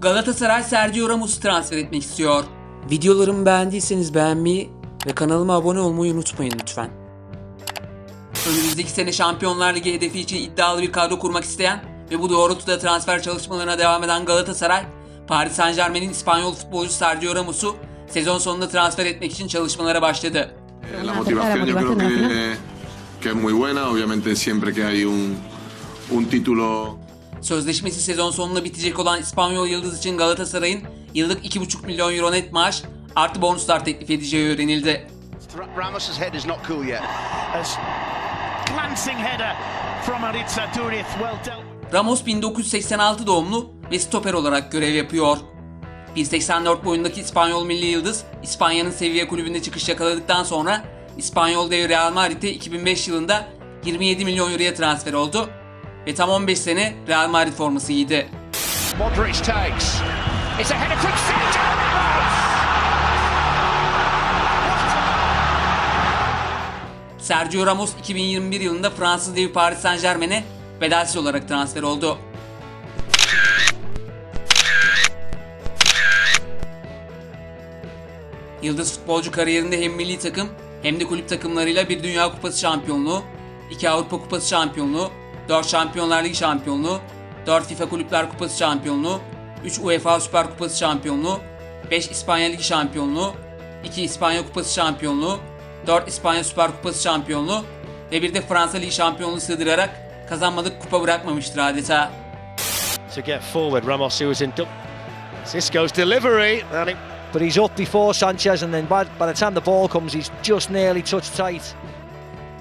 Galatasaray Sergio Ramos'u transfer etmek istiyor. Videolarımı beğendiyseniz beğenmeyi ve kanalıma abone olmayı unutmayın lütfen. Önümüzdeki sene Şampiyonlar Ligi hedefi için iddialı bir kadro kurmak isteyen ve bu doğrultuda transfer çalışmalarına devam eden Galatasaray, Paris Saint Germain'in İspanyol futbolcu Sergio Ramos'u sezon sonunda transfer etmek için çalışmalara başladı. Eh, La motivación yo creo que, que es muy buena. Obviamente siempre que hay un, un título Sözleşmesi sezon sonunda bitecek olan İspanyol Yıldız için Galatasaray'ın yıllık 2,5 milyon euro net maaş artı bonuslar teklif edeceği öğrenildi. Ramos's head is not cool yet. glancing header from Aritza Duriz. Well dealt. Ramos 1986 doğumlu ve stoper olarak görev yapıyor. 1.84 boyundaki İspanyol milli yıldız, İspanya'nın seviye kulübünde çıkış yakaladıktan sonra İspanyol dev Real Madrid'e 2005 yılında 27 milyon euroya transfer oldu ve tam 15 sene Real Madrid forması giydi. Modric takes. It's a header from Sergio Sergio Ramos 2021 yılında Fransız devi Paris Saint Germain'e bedelsiz olarak transfer oldu. Yıldız futbolcu kariyerinde hem milli takım hem de kulüp takımlarıyla bir Dünya Kupası şampiyonluğu, 2 Avrupa Kupası şampiyonluğu, 4 Şampiyonlar Ligi şampiyonluğu, 4 FIFA Kulüpler Kupası şampiyonluğu, 3 UEFA Süper Kupası şampiyonluğu, 5 İspanya Ligi şampiyonluğu, 2 İspanya Kupası şampiyonluğu, 4 İspanya Süper Kupası şampiyonluğu ve bir de Fransa Ligi şampiyonluğu sığdırarak kazanmadık kupa bırakmamıştır adeta. to get forward. Ramos, who was in. Cisco's delivery. And it but he's up before Sanchez, and then by, by the time the ball comes, he's just nearly touched tight.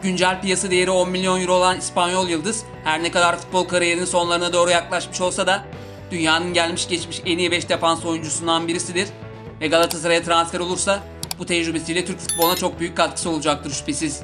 Güncel piyasa değeri 10 milyon euro olan İspanyol Yıldız her ne kadar futbol kariyerinin sonlarına doğru yaklaşmış olsa da dünyanın gelmiş geçmiş en iyi 5 defans oyuncusundan birisidir ve Galatasaray'a transfer olursa bu tecrübesiyle Türk futboluna çok büyük katkısı olacaktır şüphesiz.